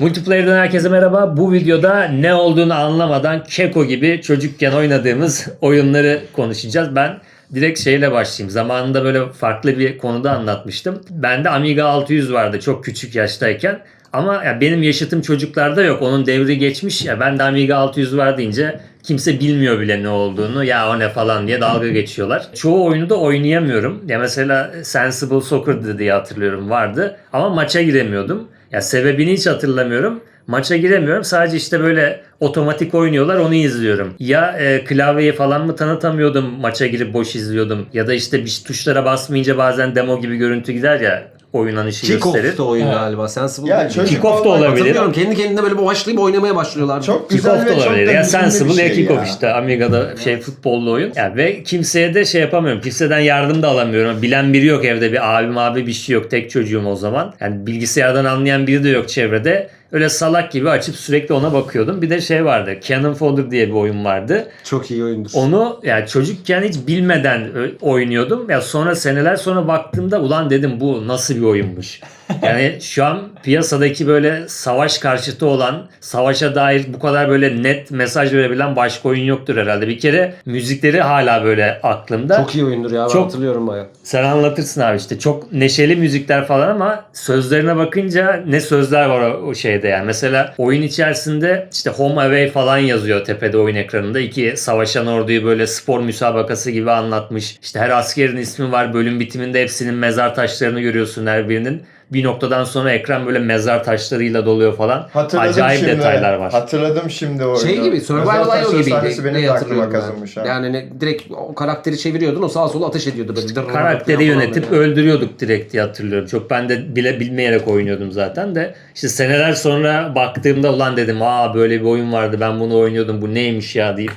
Multiplayer'dan herkese merhaba. Bu videoda ne olduğunu anlamadan Keko gibi çocukken oynadığımız oyunları konuşacağız. Ben direkt şeyle başlayayım. Zamanında böyle farklı bir konuda anlatmıştım. Bende Amiga 600 vardı çok küçük yaştayken. Ama ya benim yaşıtım çocuklarda yok. Onun devri geçmiş. Ya ben de Amiga 600 var deyince kimse bilmiyor bile ne olduğunu. Ya o ne falan diye dalga geçiyorlar. Çoğu oyunu da oynayamıyorum. Ya mesela Sensible Soccer diye hatırlıyorum vardı. Ama maça giremiyordum. Ya sebebini hiç hatırlamıyorum. Maça giremiyorum. Sadece işte böyle otomatik oynuyorlar onu izliyorum. Ya e, klavyeyi falan mı tanıtamıyordum maça girip boş izliyordum. Ya da işte bir tuşlara basmayınca bazen demo gibi görüntü gider ya oynanışı gösterir. Kick-off'ta oyun Evet. galiba. Sensible Ya değil mi? çocuk Kick-off da olmak- olabilir. Hatırlıyorum kendi kendine böyle başlayıp oynamaya başlıyorlar. Çok Kick-off güzel da çok da olabilir. Ya hüzünlü Sensible bir ya şey Kick-off işte. Amiga'da şey futbollu oyun. Ya ve kimseye de şey yapamıyorum. Kimseden yardım da alamıyorum. Bilen biri yok evde. Bir abim abi bir şey yok. Tek çocuğum o zaman. Yani bilgisayardan anlayan biri de yok çevrede. Öyle salak gibi açıp sürekli ona bakıyordum. Bir de şey vardı. Cannon Fodder diye bir oyun vardı. Çok iyi oyundur. Onu yani çocukken hiç bilmeden oynuyordum. Ya sonra seneler sonra baktığımda ulan dedim bu nasıl bir oyunmuş. Yani şu an piyasadaki böyle savaş karşıtı olan, savaşa dair bu kadar böyle net mesaj verebilen başka oyun yoktur herhalde. Bir kere müzikleri hala böyle aklımda. Çok iyi oyundur ya ben Çok- hatırlıyorum baya. Sen anlatırsın abi işte çok neşeli müzikler falan ama sözlerine bakınca ne sözler var o, o şeyde yani. Mesela oyun içerisinde işte home away falan yazıyor tepede oyun ekranında. İki savaşan orduyu böyle spor müsabakası gibi anlatmış. İşte her askerin ismi var. Bölüm bitiminde hepsinin mezar taşlarını görüyorsun her birinin. Bir noktadan sonra ekran böyle mezar taşlarıyla doluyor falan. Hatırladım Acayip şimdi. detaylar var. Hatırladım şimdi o Şey oyunu. gibi Özel Survival taşları IO gibiydi. sahnesi benim Ne de aklıma hatırlıyorum kazınmış. ben. ha. Yani ne, direkt o karakteri çeviriyordun o sağa sola ateş ediyordu böyle. Dırrrr Karakteri yönetip böyle. öldürüyorduk direkt diye hatırlıyorum. Çok ben de bile bilmeyerek oynuyordum zaten de. İşte seneler sonra baktığımda ulan dedim aa böyle bir oyun vardı ben bunu oynuyordum bu neymiş ya deyip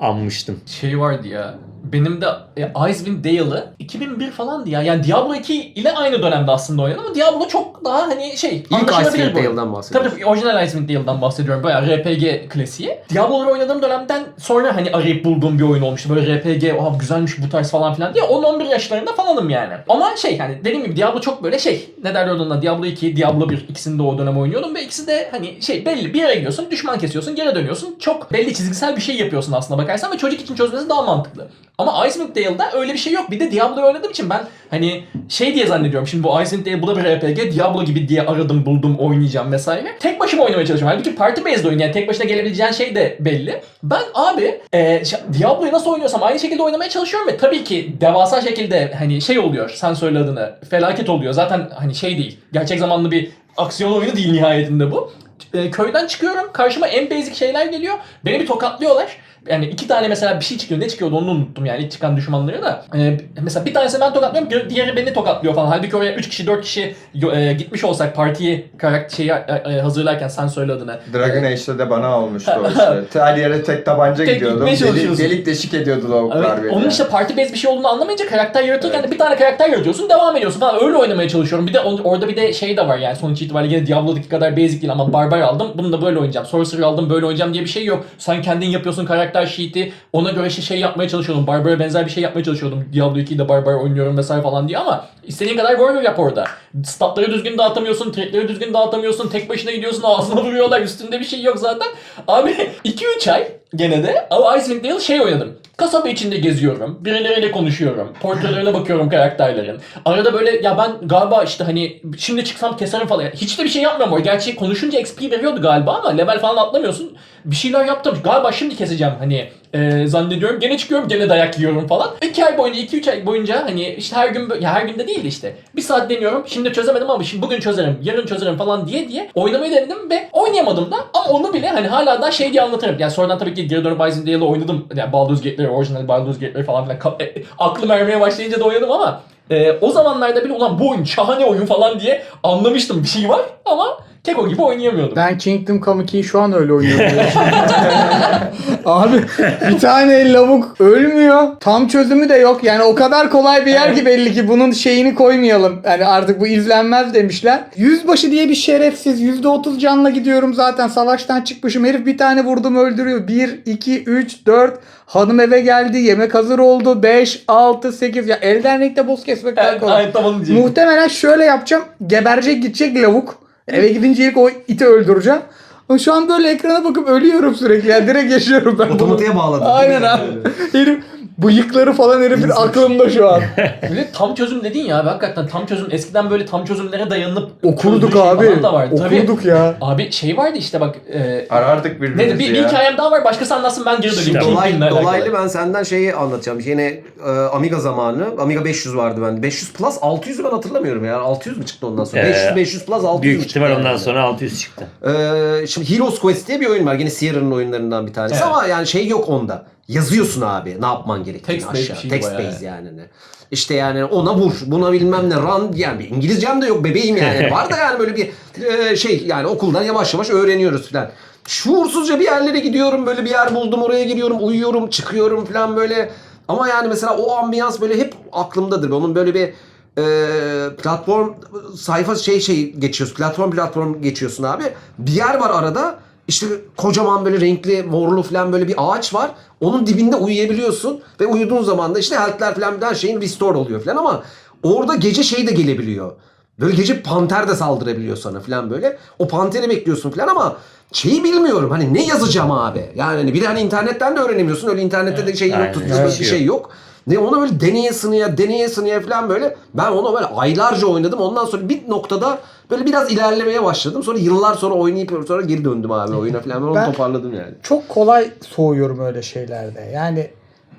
anmıştım. şey vardı ya. Benim de e, Icewind Dale'ı 2001 falandı ya. Yani Diablo 2 ile aynı dönemde aslında oynadım ama Diablo çok daha hani şey İlk Icewind. Dale'dan bahsediyorsun. Tabii tabii orijinal Icewind Dale'dan bahsediyorum. Bayağı RPG klasiği. Diablo'ları oynadığım dönemden sonra hani arayıp bulduğum bir oyun olmuştu. Böyle RPG, oha güzelmiş bu tarz falan filan diye. 10-11 yaşlarında falanım yani. Ama şey hani dediğim gibi Diablo çok böyle şey. Ne derler ona? Diablo 2, Diablo 1 ikisini de o dönem oynuyordum ve ikisi de hani şey belli bir yere gidiyorsun, düşman kesiyorsun, geri dönüyorsun. Çok belli çizgisel bir şey yapıyorsun aslında bakarsan ve çocuk için çözmesi daha mantıklı. Ama Icewind Dale'da öyle bir şey yok. Bir de Diablo'yu oynadığım için ben hani şey diye zannediyorum. Şimdi bu Icewind Dale bu da bir RPG. Diablo gibi diye aradım buldum oynayacağım vesaire. Tek başıma oynamaya çalışıyorum. Halbuki party based oyun yani tek başına gelebileceğin şey de belli. Ben abi e, Diablo'yu nasıl oynuyorsam aynı şekilde oynamaya çalışıyorum ve tabii ki devasa şekilde hani şey oluyor. Sen söyle adını. Felaket oluyor. Zaten hani şey değil. Gerçek zamanlı bir aksiyon oyunu değil nihayetinde bu. E, köyden çıkıyorum. Karşıma en basic şeyler geliyor. Beni bir tokatlıyorlar. Yani iki tane mesela bir şey çıkıyor. Ne çıkıyordu onu unuttum yani ilk çıkan düşmanları da. Ee, mesela bir tanesi ben tokatlıyorum, diğeri beni tokatlıyor falan. Halbuki oraya 3 kişi 4 kişi e, gitmiş olsak partiyi karakter şeyi e, hazırlarken sen söyle adını. Dragon Age'de de bana olmuştu o işte. Her yere tek tabanca Tek gidiyordum. Delik, delik deşik ediyordu lavuklar Evet, beni. onun işte parti based bir şey olduğunu anlamayınca karakter yaratırken de bir tane karakter yaratıyorsun devam ediyorsun falan öyle oynamaya çalışıyorum. Bir de orada bir de şey de var yani sonuç itibariyle yine Diablo'daki kadar basic değil ama barbar aldım. Bunu da böyle oynayacağım. Sorcerer aldım böyle oynayacağım diye bir şey yok. Sen kendin yapıyorsun karakter sheet'i. Ona göre işte şey yapmaya çalışıyordum. Barbar'a benzer bir şey yapmaya çalışıyordum. Diablo 2'de barbar oynuyorum vesaire falan diye ama istediğin kadar warrior yap orada. Statları düzgün dağıtamıyorsun, tretleri düzgün dağıtamıyorsun. Tek başına gidiyorsun ağzına vuruyorlar. Üstünde bir şey yok zaten. Abi 2-3 ay gene de ama Icewind Dale şey oynadım. Kasaba içinde geziyorum. Birileriyle konuşuyorum. Portrelerine bakıyorum karakterlerin. Arada böyle ya ben galiba işte hani şimdi çıksam keserim falan. Hiç de bir şey yapmıyorum. O gerçi konuşunca XP veriyordu galiba ama level falan atlamıyorsun. Bir şeyler yaptım. Galiba şimdi keseceğim hani e, zannediyorum. Gene çıkıyorum gene dayak yiyorum falan. 2 ay boyunca 2-3 ay boyunca hani işte her gün ya her günde değil de işte. Bir saat deniyorum. Şimdi çözemedim ama şimdi bugün çözerim. Yarın çözerim falan diye diye oynamayı denedim ve oynayamadım da ama onu bile hani hala da şey diye anlatırım. Yani sonradan tabii ki geri dönüp Icewind Dale'ı oynadım. Yani Baldur's Gate'leri, orijinal Baldur's Gate'leri falan filan. Ka- e, aklım ermeye başlayınca da oynadım ama e, o zamanlarda bile ulan bu oyun şahane oyun falan diye anlamıştım bir şey var ama Keko gibi oynayamıyordum. Ben Kingdom Come 2'yi şu an öyle oynuyorum. Abi bir tane lavuk ölmüyor. Tam çözümü de yok. Yani o kadar kolay bir yer ki belli ki bunun şeyini koymayalım. Yani artık bu izlenmez demişler. Yüzbaşı diye bir şerefsiz. %30 canla gidiyorum zaten. Savaştan çıkmışım. Herif bir tane vurdum öldürüyor. 1, 2, 3, 4. Hanım eve geldi. Yemek hazır oldu. 5, 6, 8. Ya elden renkte boss kesmek daha kolay. Muhtemelen şöyle yapacağım. Geberecek gidecek lavuk. Eve gidince ilk o iti öldüreceğim. Ama şu an böyle ekrana bakıp ölüyorum sürekli. Yani direkt yaşıyorum ben. Otomatiğe bağladın. Aynen abi. Herif bıyıkları falan herifin aklımda şu an. Böyle tam çözüm dedin ya abi hakikaten tam çözüm. Eskiden böyle tam çözümlere dayanıp Okurduk çözdüğü şey abi. falan da vardı. Tabii. Okurduk ya. Abi şey vardı işte bak. E, Arardık ne birbirimizi bir, bir ya. hikayem daha var. Başkası anlatsın ben geri döneyim. Dolay, Kingpin'le alakalı. dolaylı ben senden şeyi anlatacağım. Yine e, Amiga zamanı. Amiga 500 vardı bende. 500 Plus 600'ü ben hatırlamıyorum ya. 600 mü çıktı ondan sonra? Ee, 500 500 Plus 600 Büyük mü çıktı? ihtimal ondan yani? sonra 600 çıktı. Ee, şimdi Heroes Quest diye bir oyun var. Yine Sierra'nın oyunlarından bir tanesi Evet. ama yani şey yok onda. Yazıyorsun abi ne yapman gerektiğini Text aşağı. şeydi Text based yani. İşte yani ona vur, buna bilmem ne, run yani bir İngilizcem de yok bebeğim yani. var da yani böyle bir e, şey yani okuldan yavaş yavaş öğreniyoruz falan. Şuursuzca bir yerlere gidiyorum böyle bir yer buldum oraya giriyorum uyuyorum çıkıyorum falan böyle. Ama yani mesela o ambiyans böyle hep aklımdadır. Onun böyle bir e, platform sayfa şey şey geçiyorsun. Platform platform geçiyorsun abi. Bir yer var arada. İşte kocaman böyle renkli morlu falan böyle bir ağaç var. Onun dibinde uyuyabiliyorsun ve uyuduğun zaman da işte health'ler falan bir şeyin restore oluyor falan ama orada gece şey de gelebiliyor. Böyle gece panter de saldırabiliyor sana falan böyle. O panteri bekliyorsun falan ama şeyi bilmiyorum hani ne yazacağım abi. Yani hani bir de hani internetten de öğrenemiyorsun. Öyle internette de şey yok Evet. bir şey yok. Ne ona böyle deneye sınıya deneye sınıya falan böyle. Ben onu böyle aylarca oynadım. Ondan sonra bir noktada böyle biraz ilerlemeye başladım. Sonra yıllar sonra oynayıp sonra geri döndüm abi oyuna falan. Ben onu Ben- toparladım yani. Çok kolay soğuyorum öyle şeylerde. Yani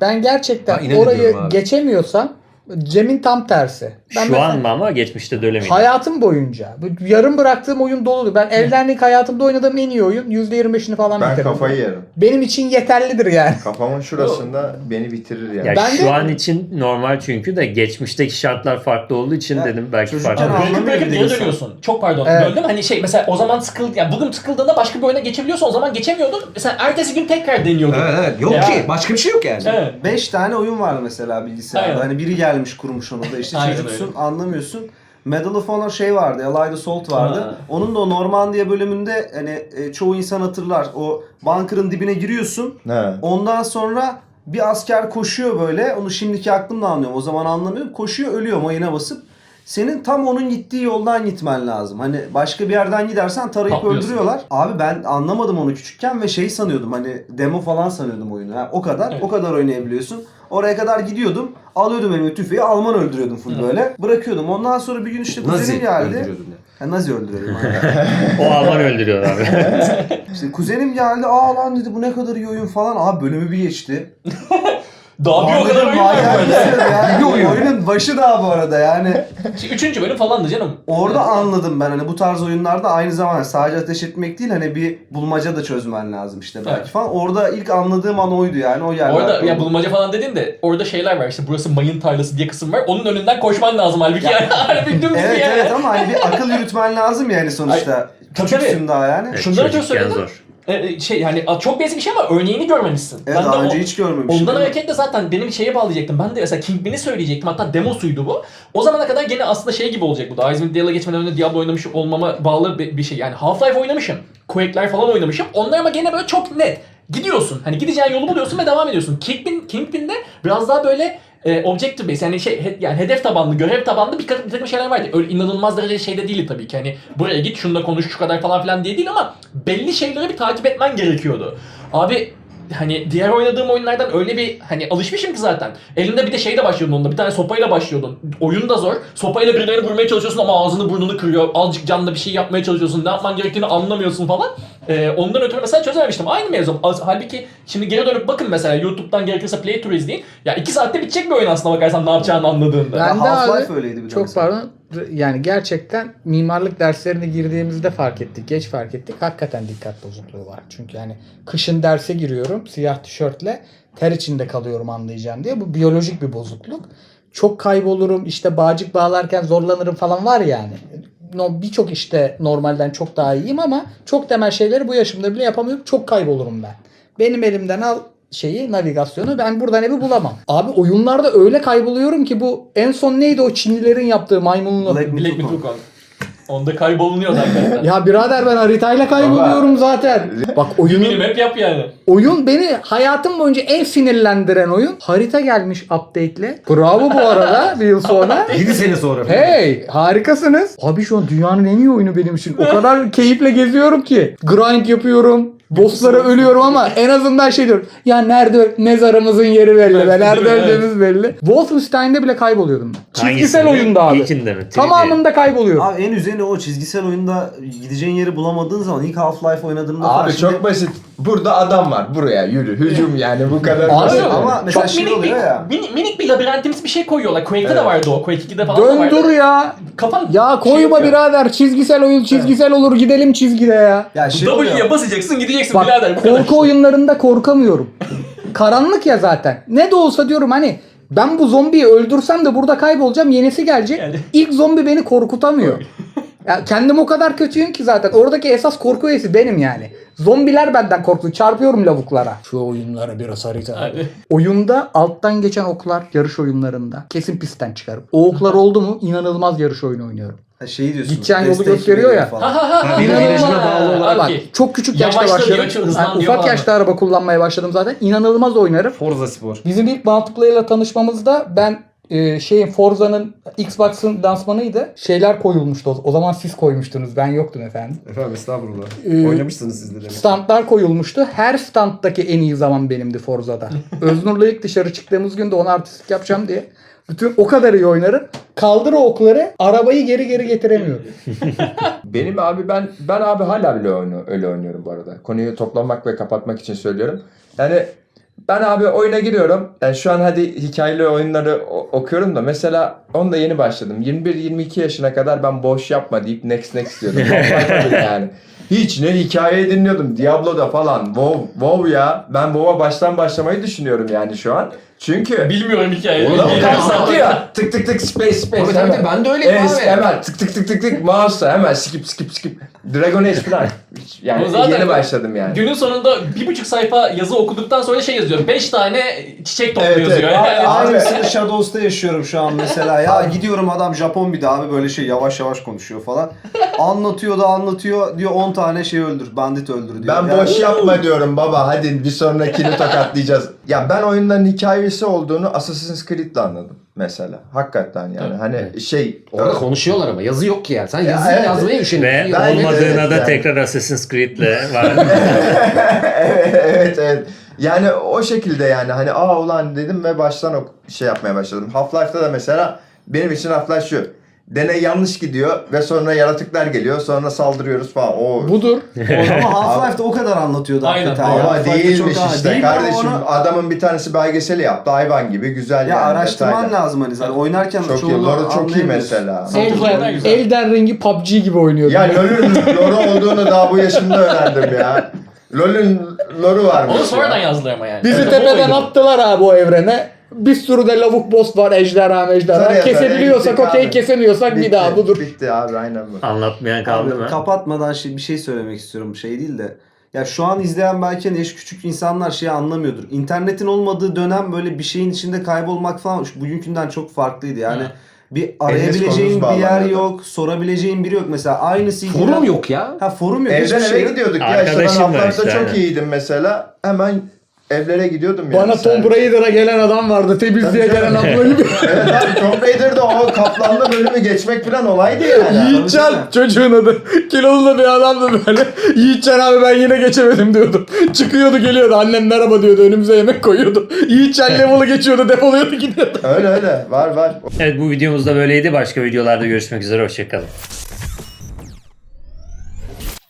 ben gerçekten Ha, orayı geçemiyorsam Cem'in tam tersi. Ben Şu an mı ama geçmişte de öyle miydi? hayatım boyunca bu yarım bıraktığım oyun doludur. Ben evlendik hayatımda oynadığım en iyi oyun %25'ini falan Ben bitirdim. kafayı yerim. Benim için yeterlidir yani. Kafamın şurasında beni bitirir yani. Ya Ben şu de- an için normal çünkü de geçmişteki şartlar farklı olduğu için Ya, dedim belki farklı. Ama Bırakıp geri dönüyorsun. Çok pardon Evet. böldüm. Hani şey mesela o zaman sıkıldı yani bugün sıkıldığında başka bir oyuna geçebiliyorsun o zaman geçemiyordun. Mesela ertesi gün tekrar deniyordun. Evet evet yok Ya. ki başka bir şey yok yani. Evet. 5 tane oyun var mesela bilgisayarda. Aynen. Hani biri gelmiş kurmuş onu da işte Aynen çocuksun öyle. anlamıyorsun. Medal of Honor şey vardı, Allied Assault vardı. Ha. Onun da o Normandiya bölümünde hani e, çoğu insan hatırlar. O bunker'ın dibine giriyorsun. Ne? Ondan sonra bir asker koşuyor böyle. Onu şimdiki aklımla anlıyorum. O zaman anlamıyorum. Koşuyor ölüyor mayına basıp. Senin tam onun gittiği yoldan gitmen lazım. Hani başka bir yerden gidersen tarayıp Patlıyorsun. öldürüyorlar. Abi ben anlamadım onu küçükken ve şey sanıyordum hani demo falan sanıyordum oyunu. Ha, o kadar Evet. o kadar oynayabiliyorsun. Oraya kadar gidiyordum. Alıyordum elime tüfeği Alman öldürüyordum full böyle. Bırakıyordum. Ondan sonra bir gün işte kuzenim Nazi geldi. öldürüyordum yani. Ha, Nazi öldürüyordum. O Alman öldürüyor abi. işte kuzenim geldi. Aa lan dedi bu ne kadar iyi oyun falan. Abi bölümü bir geçti. Daha bir o kadar oyun var ya? Oyun. Oyunun başı daha bu arada yani. Üçüncü bölüm falandı canım. Orada anladım ben hani bu tarz oyunlarda aynı zamanda sadece ateş etmek değil hani bir bulmaca da çözmen lazım işte belki Evet. falan. Orada ilk anladığım an oydu yani o yerler. Orada ya bulmaca falan dedin de orada şeyler var işte burası mayın tarlası diye kısım var. Onun önünden koşman lazım halbuki yani. Harbi dümdüz Evet yani. evet ama hani bir akıl yürütmen lazım yani sonuçta. tabii, Küçüksün tabii. daha yani. Evet, ötürü çocukken söyledim. zor. Ee, şey yani a, çok basic bir şey ama örneğini görmemişsin. Evet Ben de daha o- önce hiç görmemiştim. Ondan hareketle zaten benim şeye bağlayacaktım. Ben de mesela Kingpin'i söyleyecektim. Hatta demosuydu bu. O zamana kadar gene aslında şey gibi olacak bu da. Icewind Dale'a geçmeden önce Diablo oynamış olmama bağlı bir bir şey. Yani Half-Life oynamışım. Quake'ler falan oynamışım. Onlar ama gene böyle çok net. Gidiyorsun. Hani gideceğin yolu buluyorsun ve devam ediyorsun. Kingpin, Kingpin'de biraz daha böyle e, objective based yani şey he- yani hedef tabanlı, görev tabanlı bir, bir takım şeyler vardı. Öyle inanılmaz derece şeyde değil tabii ki. Hani buraya git, şunda konuş, şu kadar falan filan diye değil ama belli şeyleri bir takip etmen gerekiyordu. Abi hani diğer oynadığım oyunlardan öyle bir hani alışmışım ki zaten. Elinde bir de şeyle başlıyordun onda. Bir tane sopayla başlıyordun. Oyun da zor. Sopayla birilerini vurmaya çalışıyorsun ama ağzını burnunu kırıyor. Azıcık canlı bir şey yapmaya çalışıyorsun. Ne yapman gerektiğini anlamıyorsun falan. Ee, ondan ötürü mesela çözememiştim. Aynı mevzu. Halbuki şimdi geri dönüp bakın mesela YouTube'dan gerekirse playthrough izleyin. Ya iki saatte bitecek bir oyun aslına bakarsan ne yapacağını anladığında. Ben de Half-Life abi- öyleydi bir de Çok mesela. pardon. Yani gerçekten mimarlık derslerine girdiğimizde fark ettik. Geç fark ettik. Hakikaten dikkat bozukluğu var. Çünkü yani kışın derse giriyorum siyah tişörtle ter içinde kalıyorum anlayacağım diye. Bu biyolojik bir bozukluk. Çok kaybolurum işte bağcık bağlarken zorlanırım falan var yani. No, Birçok işte normalden çok daha iyiyim ama çok temel şeyleri bu yaşımda bile yapamıyorum. Çok kaybolurum ben. Benim elimden al şeyi navigasyonu ben buradan evi bulamam. Abi oyunlarda öyle kayboluyorum ki bu en son neydi o Çinlilerin yaptığı maymunlu. Black Black. Wukong. Onda kaybolunuyor hakikaten. Ya birader ben haritayla kayboluyorum zaten. Bak oyunun Minimap yap yani. Oyun beni hayatım boyunca en sinirlendiren oyun. Harita gelmiş update'le. Bravo bu arada bir yıl sonra. 7 sene sonra. Hey harikasınız. Abi şu an dünyanın en iyi oyunu benim için. O kadar keyifle geziyorum ki. Grind yapıyorum. Bosslara ölüyorum ama en azından şey diyorum. Ya nerede mezarımızın yeri belli. Ve nerede öldüğümüz belli. Wolfenstein'de bile kayboluyordum ben. Çizgisel Hangisinde? oyunda abi. İlkinde mi? 3D. Tamamında kayboluyorum. Abi en üzerine o çizgisel oyunda gideceğin yeri bulamadığın zaman ilk Half-Life oynadığımda falan Abi şimdi- çok basit. Burada adam var. Buraya yürü. Hücum yani bu kadar Abi, basit. ama mesela Çok şey minik bir, oluyor ya. minik, minik bir labirentimsi bir şey koyuyorlar. Quake'de de vardı o. Quake 2'de falan da vardı. Döndür ya. Kafan Ya şey koyma yapıyor. birader çizgisel oyun çizgisel olur gidelim çizgide ya. Ya şey oluyor. W'ye basacaksın gideceksin Bak birader. Bu kadar. korku oyunlarında korkamıyorum. Karanlık ya zaten. Ne de olsa diyorum hani ben bu zombiyi öldürsem de burada kaybolacağım yenisi gelecek. Yani. İlk zombi beni korkutamıyor. ya kendim o kadar kötüyüm ki zaten. Oradaki esas korku üyesi benim yani. Zombiler benden korkuyor. Çarpıyorum lavuklara. Şu oyunlara biraz harita. Hadi. Oyunda alttan geçen oklar yarış oyunlarında kesin pistten çıkarım. O oklar oldu mu inanılmaz yarış oyunu oynuyorum. Ha, şeyi diyorsun. Gideceğin yolu gösteriyor ya. Ha ha ha. Bir virajına bağlı olarak Bak çok küçük yaşta başladım. Yani ufak yaşta araba kullanmaya başladım zaten. İnanılmaz oynarım. Forza Spor. Bizim ilk multiplayer'la tanışmamızda ben e, şeyin Forza'nın Xbox'ın dansmanıydı. Şeyler koyulmuştu. O, o zaman siz koymuştunuz. Ben yoktum efendim. Efendim estağfurullah. Ee, Oynamışsınız siz de demek. Standlar koyulmuştu. Her standdaki en iyi zaman benimdi Forza'da. Öznur'la ilk dışarı çıktığımız gün de ona artistlik yapacağım diye. Bütün o kadar iyi oynarım. Kaldır o okları arabayı geri geri getiremiyorum. Benim abi ben ben abi hala bile oyunu öyle oynuyorum bu arada. Konuyu toplamak ve kapatmak için söylüyorum. Yani ben abi oyuna giriyorum. Yani şu an hadi hikayeli oyunları okuyorum da mesela onda yeni başladım. 21-22 yaşına kadar ben boş yapma deyip next next diyordum. Yani. Hiç ne hikaye dinliyordum. Diablo'da falan. WoW, WoW ya. Ben WoW'a baştan başlamayı düşünüyorum yani şu an. Çünkü Bilmiyorum hikayeyi. Oğlum hemen bir saat- atıyor. Tık tık tık space space. Tabii tabii hemen. ben de öyleyim Es, abi. hemen tık tık tık tık tık mouse'a hemen skip skip skip. Dragon Age falan. Yani Bu zaten- yeni başladım yani. Günün sonunda bir buçuk sayfa yazı okuduktan sonra şey yazıyor. Beş tane çiçek toplu Evet, yazıyor. evet. Yani. Aynısını Shadows'ta yaşıyorum şu an mesela. Ya gidiyorum adam Japon bir de abi böyle şey yavaş yavaş konuşuyor falan. Anlatıyor da anlatıyor. Diyor 10 tane şey öldür. Bandit öldür diyor. Ben Yani- boş yapma diyorum baba hadi bir sonrakini tokatlayacağız. Ya ben oyunların hikayesi olduğunu Assassin's Creed'le anladım mesela. Hakikaten yani Tabii. hani şey Orada konuşuyorlar ama yazı yok ki yani. Sen Ya yazı evet. yazmaya üşeniyorsun. Olmadığına evet da yani. tekrar Assassin's Creed'le var. evet evet. Yani o şekilde yani hani aa ulan dedim ve baştan şey yapmaya başladım. Half-Life'da da mesela benim için Half-Life şu. Deney yanlış gidiyor ve sonra yaratıklar geliyor sonra saldırıyoruz falan. O Budur. Ama Half-Life'de o kadar anlatıyordu Aynen. hakikaten. Ama Half-Life'de değilmiş çok- işte değil ama kardeşim. onu- Adamın bir tanesi belgeseli yaptı hayvan gibi güzel Ya yani. araştırman detaylar. lazım hani zaten oynarken Çok iyi. çoğunu Lore çok iyi anlayamıyorsun. mesela. Elden- Elden, güzel. Elden Ring'i PUBG gibi oynuyordum. Ya LoL'ün lore'u olduğunu daha bu yaşımda öğrendim ya. LoL'ün lore'u varmış Onu sonradan ya. yazdılar ama yani. Bizi Evet, tepeden oydu. attılar abi o evrene. Bir sürü de lavuk boss var ejderha mejderha. Tabii, Kesebiliyorsak okey abi. kesemiyorsak bir Bitti, daha budur. Bitti abi aynen bu. Anlatmayan kaldı Abi, mı? Kapatmadan şey, bir şey söylemek istiyorum. Şey değil de. Ya şu an izleyen belki hani yaş küçük insanlar şeyi anlamıyordur. İnternetin olmadığı dönem böyle bir şeyin içinde kaybolmak falan şu bugünkünden çok farklıydı. Yani Hı. bir arayabileceğin bir yer bağlanıyordu. yok, sorabileceğin biri yok. Mesela aynı CD'den... Forum yok ya. Ha forum yok. Evden hiçbir eve şey yok. gidiyorduk ya. İşte ben Half-Life'da işte, çok aynen. iyiydim mesela. Hemen evlere gidiyordum yani. Bana Tomb Raider'a gelen adam vardı. Temizliğe Tabii gelen canım. abla gibi. Evet abi Tomb Raider'da o kaplanlı bölümü geçmek falan olaydı yani. Yiğitcan çocuğun adı. Kilolu da bir adamdı böyle. Yiğitcan abi ben yine geçemedim diyordu. Çıkıyordu geliyordu. Annem merhaba diyordu. Önümüze yemek koyuyordu. Yiğitcan level'ı geçiyordu. Depoluyordu gidiyordu. öyle öyle var var. Evet bu videomuz da böyleydi. Başka videolarda görüşmek üzere. Hoşçakalın.